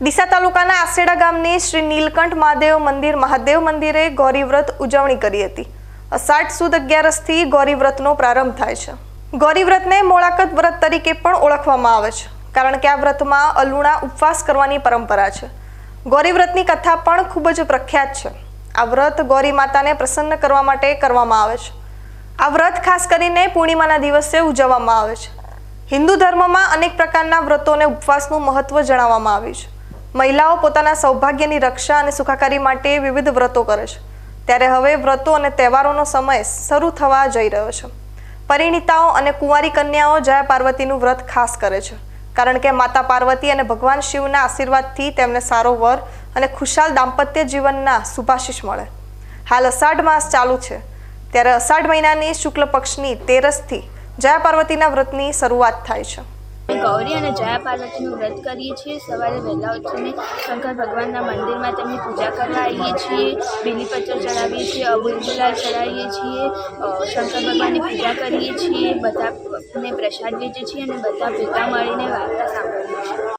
ડીસા તાલુકાના આસેડા ગામની શ્રી નીલકંઠ મહાદેવ મંદિર, મહાદેવ મંદિરે ગૌરી વ્રત ઉજવણી કરી હતી. અષાઢ સુદ અગિયારસથી ગૌરી વ્રતનો પ્રારંભ થાય છે. ગૌરી વ્રતને મોળાકત વ્રત તરીકે પણ ઓળખવામાં આવે છે, કારણ કે આ વ્રતમાં અલુણા ઉપવાસ કરવાની પરંપરા છે. ગૌરી વ્રતની કથા પણ ખૂબ જ પ્રખ્યાત છે. આ વ્રત ગૌરી માતાને પ્રસન્ન કરવા માટે કરવામાં આવે છે. આ વ્રત ખાસ કરીને પૂર્ણિમાના દિવસે ઉજવવામાં આવે છે. હિન્દુ ધર્મમાં અનેક પ્રકારના વ્રતોને ઉપવાસનું મહત્વ જણાવવામાં આવ્યું છે. મહિલાઓ પોતાના સૌભાગ્યની રક્ષા અને સુખાકારી માટે વિવિધ વ્રતો કરે છે. ત્યારે હવે વ્રતો અને તહેવારોનો સમય શરૂ થવા જઈ રહ્યો છે. પરિણીતાઓ અને કુંવારી કન્યાઓ જયા પાર્વતીનું વ્રત ખાસ કરે છે. કારણ કે માતા પાર્વતી અને ભગવાન શિવના આશીર્વાદથી તેમને સારો વર અને ખુશાલ દાંપત્ય જીવનના શુભાશીષ મળે. હાલ અષાઢ માસ ચાલુ છે. ત્યારે અષાઢ મહિનાની શુક્લ પક્ષની તેરસથી જયા પાર્વતીના વ્રતની શરૂઆત થાય છે. ગૌરી અને જયા પાર્વતીનું વ્રત કરીએ છીએ. સવારે વહેલા ઉઠીને શંકર ભગવાનના મંદિરમાં તેમની પૂજા કરવા આવીએ છીએ. બીલીપત્ર ચડાવીએ છીએ, અબુલ ગુલાલ ચડાવીએ છીએ. શંકર ભગવાનની પૂજા કરીએ છીએ. બધાને પ્રસાદ વેચીએ છીએ અને બધા ભેગા મળીને વાર્તા સાંભળીએ છીએ.